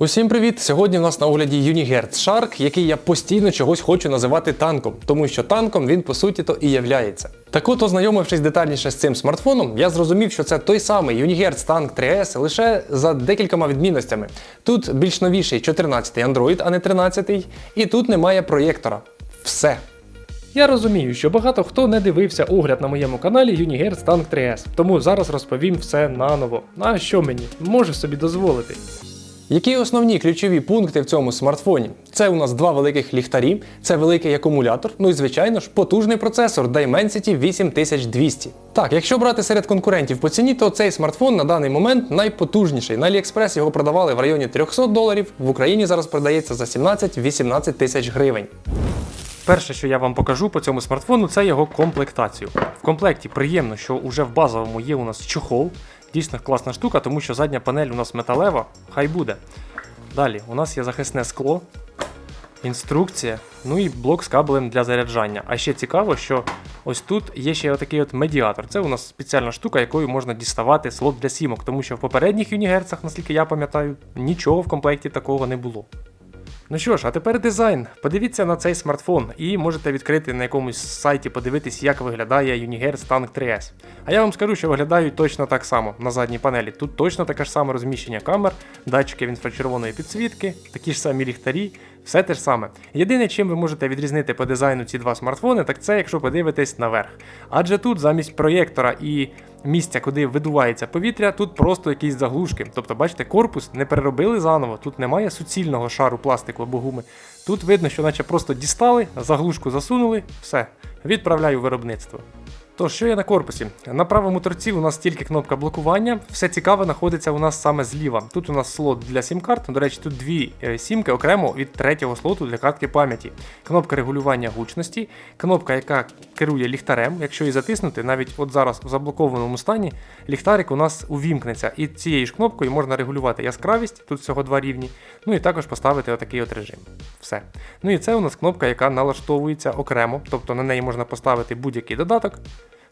Усім привіт! Сьогодні в нас на огляді Unihertz Shark, який я постійно чогось хочу називати танком, тому що танком він по суті то і являється. Так от, ознайомившись детальніше з цим смартфоном, я зрозумів, що це той самий Unihertz Tank 3S лише за декількома відмінностями. Тут більш новіший 14-й Android, а не 13-й, і тут немає проєктора. Все. Я розумію, що багато хто не дивився огляд на моєму каналі Unihertz Tank 3S, тому зараз розповім все наново. А що мені? Можу собі дозволити. Які основні ключові пункти в цьому смартфоні? Це у нас два великих ліхтарі, це великий акумулятор, ну і звичайно ж потужний процесор Dimensity 8200. Так, якщо брати серед конкурентів по ціні, то цей смартфон на даний момент найпотужніший. На AliExpress його продавали в районі 300 доларів, в Україні зараз продається за 17-18 тисяч гривень. Перше, що я вам покажу по цьому смартфону, це його комплектацію. В комплекті приємно, що уже в базовому є у нас чохол. Дійсно класна штука, тому що задня панель у нас металева, хай буде. Далі, у нас є захисне скло, інструкція, ну і блок з кабелем для заряджання. А ще цікаво, що ось тут є ще отакий от медіатор. Це у нас спеціальна штука, якою можна діставати слот для сімок, тому що в попередніх юнігерцах, наскільки я пам'ятаю, нічого в комплекті такого не було. Ну що ж, а тепер дизайн. Подивіться на цей смартфон і можете відкрити на якомусь сайті, подивитись, як виглядає Unihertz Tank 3S. А я вам скажу, що виглядають точно так само на задній панелі. Тут точно таке ж саме розміщення камер, датчики інфрачервоної підсвітки, такі ж самі ліхтарі, все те ж саме. Єдине, чим ви можете відрізнити по дизайну ці два смартфони, так це якщо подивитись наверх. Адже тут замість проєктора і місця, куди видувається повітря, тут просто якісь заглушки. Тобто, бачите, корпус не переробили заново, тут немає суцільного шару пластику або гуми. Тут видно, що наче просто дістали, заглушку засунули, все, відправляю в виробництво. Тож, що є на корпусі? На правому торці у нас тільки кнопка блокування. Все цікаве знаходиться у нас саме зліва. Тут у нас слот для сім-карт. До речі, тут дві е, сімки окремо від третього слоту для картки пам'яті. Кнопка регулювання гучності, кнопка, яка керує ліхтарем. Якщо її затиснути, навіть от зараз в заблокованому стані ліхтарик у нас увімкнеться. І цією ж кнопкою можна регулювати яскравість, тут всього два рівні. Ну і також поставити отакий от режим. Все. Ну і це у нас кнопка, яка налаштовується окремо, тобто на неї можна поставити будь-який додаток.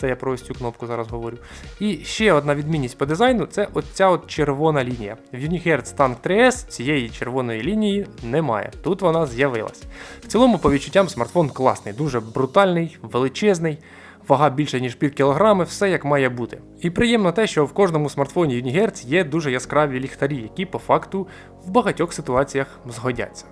Це я про ось цю кнопку зараз говорю. І ще одна відмінність по дизайну це оця от червона лінія. В Unihertz Tank 3S цієї червоної лінії немає. Тут вона з'явилась. В цілому, по відчуттям, смартфон класний, дуже брутальний, величезний. Вага більше, ніж пів кілограми, все як має бути. І приємно те, що в кожному смартфоні Unihertz є дуже яскраві ліхтарі, які по факту в багатьох ситуаціях згодяться.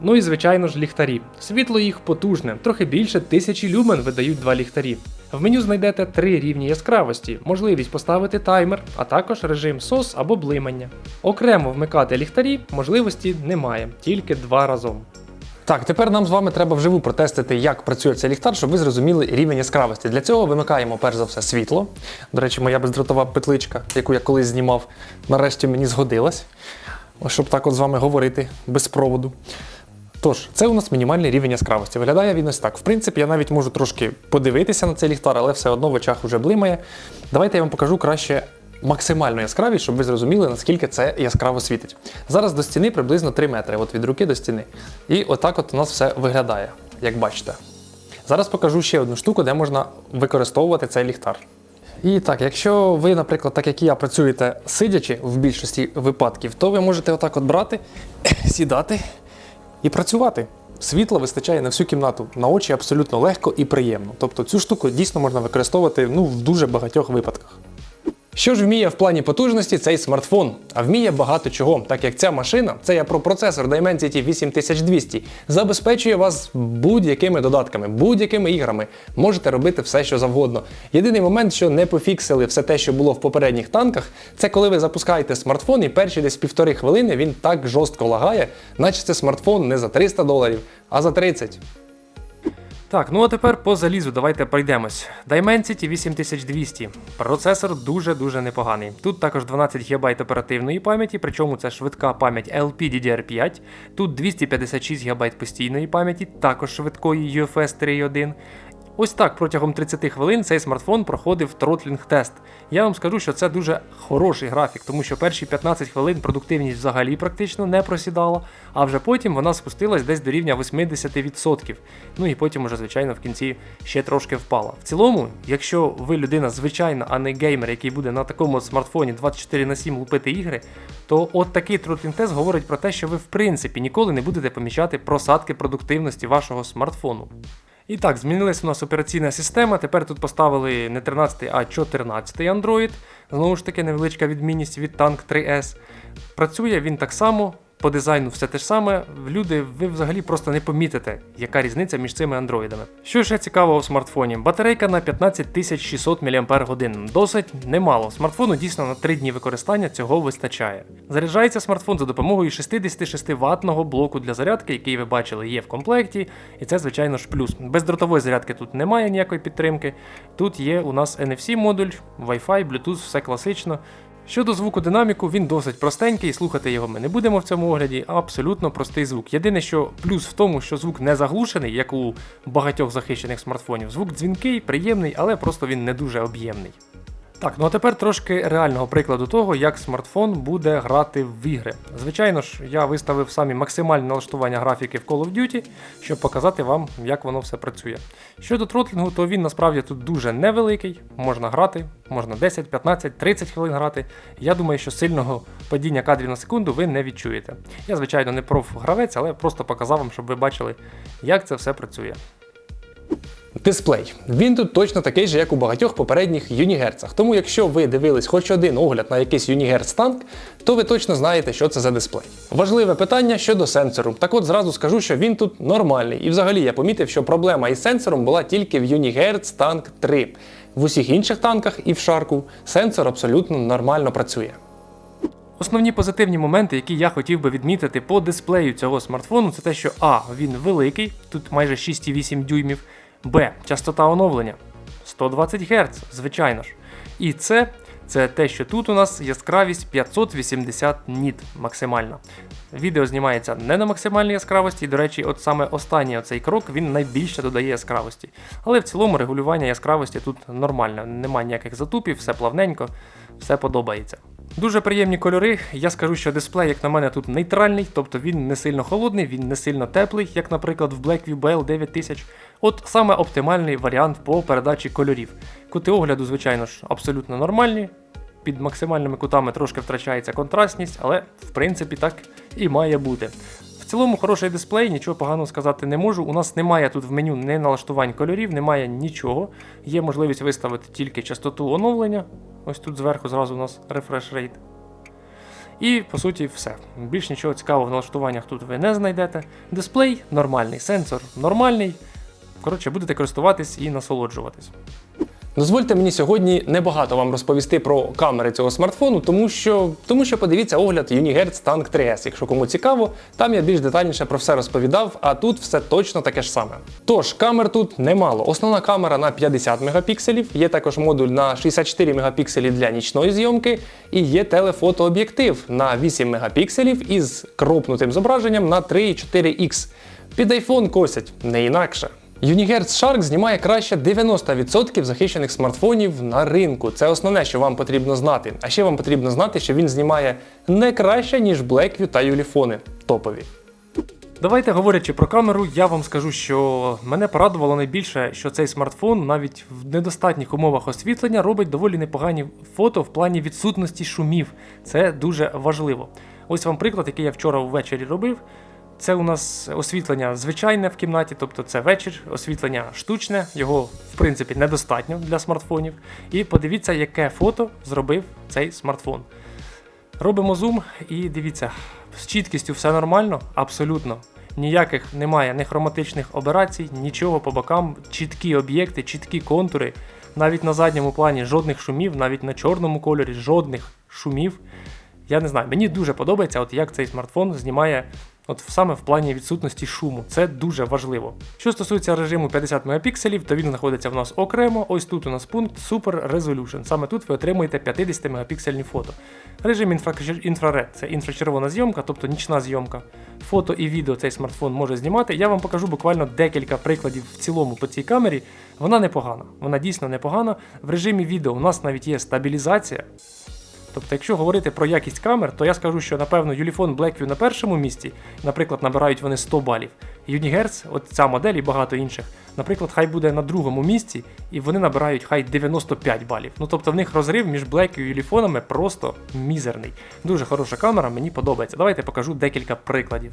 Ну і звичайно ж ліхтарі. Світло їх потужне, трохи більше тисячі люмен видають два ліхтарі. В меню знайдете три рівні яскравості, можливість поставити таймер, а також режим SOS або блимання. Окремо вмикати ліхтарі можливості немає, тільки два разом. Так, тепер нам з вами треба вживу протестити, як працює цей ліхтар, щоб ви зрозуміли рівень яскравості. Для цього вимикаємо перш за все світло. До речі, моя бездротова петличка, яку я колись знімав, нарешті мені згодилась. Щоб так от з вами говорити без проводу. Тож, це у нас мінімальний рівень яскравості. Виглядає він ось так. В принципі, я навіть можу трошки подивитися на цей ліхтар, але все одно в очах вже блимає. Давайте я вам покажу краще максимальну яскравість, щоб ви зрозуміли, наскільки це яскраво світить. Зараз до стіни приблизно 3 метри, от від руки до стіни. І отак от у нас все виглядає, як бачите. Зараз покажу ще одну штуку, де можна використовувати цей ліхтар. І так, якщо ви, наприклад, так як і я, працюєте сидячи в більшості випадків, то ви можете отак от брати, сідати і працювати. Світла вистачає на всю кімнату, на очі абсолютно легко і приємно. Тобто цю штуку дійсно можна використовувати ну, в дуже багатьох випадках. Що ж вміє в плані потужності цей смартфон? А вміє багато чого, так як ця машина, це я про процесор Dimensity 8200, забезпечує вас будь-якими додатками, будь-якими іграми. Можете робити все, що завгодно. Єдиний момент, що не пофіксили все те, що було в попередніх танках, це коли ви запускаєте смартфон і перші десь півтори хвилини він так жорстко лагає, наче це смартфон не за 300 доларів, а за 30. Так, ну а тепер по залізу давайте пройдемось. Dimensity 8200. Процесор дуже-дуже непоганий. Тут також 12 ГБ оперативної пам'яті, причому це швидка пам'ять LPDDR5. Тут 256 ГБ постійної пам'яті, також швидкої UFS 3.1. Ось так протягом 30 хвилин цей смартфон проходив тротлінг-тест. Я вам скажу, що це дуже хороший графік, тому що перші 15 хвилин продуктивність взагалі практично не просідала, а вже потім вона спустилась десь до рівня 80%. Ну і потім уже, звичайно, в кінці ще трошки впала. В цілому, якщо ви людина звичайна, а не геймер, який буде на такому смартфоні 24 на 7 лупити ігри, то от такий тротлінг-тест говорить про те, що ви в принципі ніколи не будете помічати просадки продуктивності вашого смартфону. І так, змінилася у нас операційна система. Тепер тут поставили не 13, а 14 Android. Знову ж таки, невеличка відмінність від Tank 3S. Працює він так само, по дизайну все те ж саме. Люди, ви взагалі просто не помітите, яка різниця між цими андроїдами. Що ще цікавого в смартфоні? Батарейка на 15600 мАч. Досить немало. Смартфону дійсно на 3 дні використання цього вистачає. Заряджається смартфон за допомогою 66 ватного блоку для зарядки, який ви бачили, є в комплекті. І це, звичайно ж, плюс. Бездротової зарядки тут немає ніякої підтримки. Тут є у нас NFC модуль, Wi-Fi, Bluetooth, все класично. Щодо звуку динаміку, він досить простенький, слухати його ми не будемо в цьому огляді, а абсолютно простий звук. Єдине, що плюс в тому, що звук не заглушений, як у багатьох захищених смартфонів. Звук дзвінкий, приємний, але просто він не дуже об'ємний. Так, ну а тепер трошки реального прикладу того, як смартфон буде грати в ігри. Звичайно ж, я виставив самі максимальні налаштування графіки в Call of Duty, щоб показати вам, як воно все працює. Щодо тротлінгу, то він насправді тут дуже невеликий, можна грати, можна 10, 15, 30 хвилин грати. Я думаю, що сильного падіння кадрів на секунду ви не відчуєте. Я, звичайно, не проф-гравець, але просто показав вам, щоб ви бачили, як це все працює. Дисплей. Він тут точно такий же, як у багатьох попередніх юнігерцах. Тому якщо ви дивились хоч один огляд на якийсь юнігерц танк, то ви точно знаєте, що це за дисплей. Важливе питання щодо сенсору. Так от зразу скажу, що він тут нормальний. І взагалі я помітив, що проблема із сенсором була тільки в Юнігерц Танк 3. В усіх інших танках і в шарку сенсор абсолютно нормально працює. Основні позитивні моменти, які я хотів би відмітити по дисплею цього смартфону, це те, що А, він великий, тут майже 6,8 дюймів, Б, частота оновлення 120 Гц, звичайно ж. І С, це те, що тут у нас яскравість 580 ніт максимальна. Відео знімається не на максимальній яскравості, і, до речі, от саме останній оцей крок він найбільше додає яскравості. Але в цілому регулювання яскравості тут нормальне, немає ніяких затупів, все плавненько, все подобається. Дуже приємні кольори. Я скажу, що дисплей, як на мене, тут нейтральний, тобто він не сильно холодний, він не сильно теплий, як, наприклад, в Blackview BL 9000. От саме оптимальний варіант по передачі кольорів. Кути огляду, звичайно ж, абсолютно нормальні. Під максимальними кутами трошки втрачається контрастність, але в принципі так і має бути. В цілому хороший дисплей, нічого поганого сказати не можу. У нас немає тут в меню не налаштувань кольорів, немає нічого. Є можливість виставити тільки частоту оновлення. Ось тут зверху зразу у нас refresh rate. І по суті все. Більш нічого цікавого в налаштуваннях тут ви не знайдете. Дисплей нормальний, сенсор нормальний. Коротше, будете користуватись і насолоджуватись. Дозвольте мені сьогодні небагато вам розповісти про камери цього смартфону, тому що, тому що подивіться огляд Unihertz Tank 3S. Якщо кому цікаво, там я більш детальніше про все розповідав, а тут все точно таке ж саме. Тож, камер тут немало. Основна камера на 50 мегапікселів, є також модуль на 64 мегапікселі для нічної зйомки, і є телефотооб'єктив на 8 мегапікселів із кропнутим зображенням на 3,4X. Під iPhone косять не інакше. Unihertz Shark знімає краще 90% захищених смартфонів на ринку. Це основне, що вам потрібно знати. А ще вам потрібно знати, що він знімає не краще, ніж Blackview та Юліфони топові. Давайте говорячи про камеру, я вам скажу, що мене порадувало найбільше, що цей смартфон навіть в недостатніх умовах освітлення робить доволі непогані фото в плані відсутності шумів. Це дуже важливо. Ось вам приклад, який я вчора ввечері робив. Це у нас освітлення звичайне в кімнаті, тобто це вечір, освітлення штучне, його в принципі недостатньо для смартфонів. І подивіться, яке фото зробив цей смартфон. Робимо зум і дивіться, з чіткістю все нормально, абсолютно. Ніяких немає ні хроматичних операцій, нічого по бокам, чіткі об'єкти, чіткі контури. Навіть на задньому плані жодних шумів, навіть на чорному кольорі жодних шумів. Я не знаю, мені дуже подобається, от як цей смартфон знімає От саме в плані відсутності шуму. Це дуже важливо. Що стосується режиму 50 мегапікселів, то він знаходиться в нас окремо. Ось тут у нас пункт Super Resolution. Саме тут ви отримуєте 50 мегапіксельні фото. Режим інфра... інфраред це інфрачервона зйомка, тобто нічна зйомка. Фото і відео цей смартфон може знімати. Я вам покажу буквально декілька прикладів в цілому по цій камері. Вона непогана. Вона дійсно непогана. В режимі відео у нас навіть є стабілізація. Тобто, якщо говорити про якість камер, то я скажу, що напевно Ulefone Blackview на першому місці, наприклад, набирають вони 100 балів. Unihertz, от ця модель і багато інших, наприклад, хай буде на другому місці, і вони набирають хай 95 балів. Ну тобто в них розрив між Blackview і Ulefone просто мізерний. Дуже хороша камера, мені подобається. Давайте покажу декілька прикладів.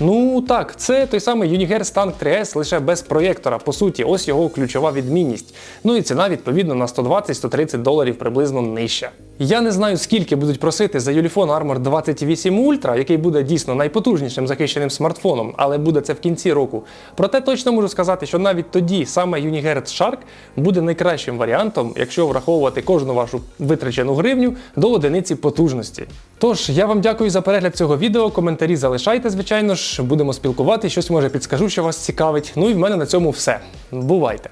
Ну так, це той самий Unihertz Tank 3S лише без проєктора. По суті, ось його ключова відмінність. Ну і ціна відповідно на 120-130 доларів приблизно нижча. Я не знаю, скільки будуть просити за Ulefone Armor 28 Ultra, який буде дійсно найпотужнішим захищеним смартфоном, але буде це в кінці року. Проте точно можу сказати, що навіть тоді саме Unihertz Shark буде найкращим варіантом, якщо враховувати кожну вашу витрачену гривню до одиниці потужності. Тож я вам дякую за перегляд цього відео. Коментарі залишайте, звичайно ж, будемо спілкуватися, щось може підскажу, що вас цікавить. Ну і в мене на цьому все. Бувайте!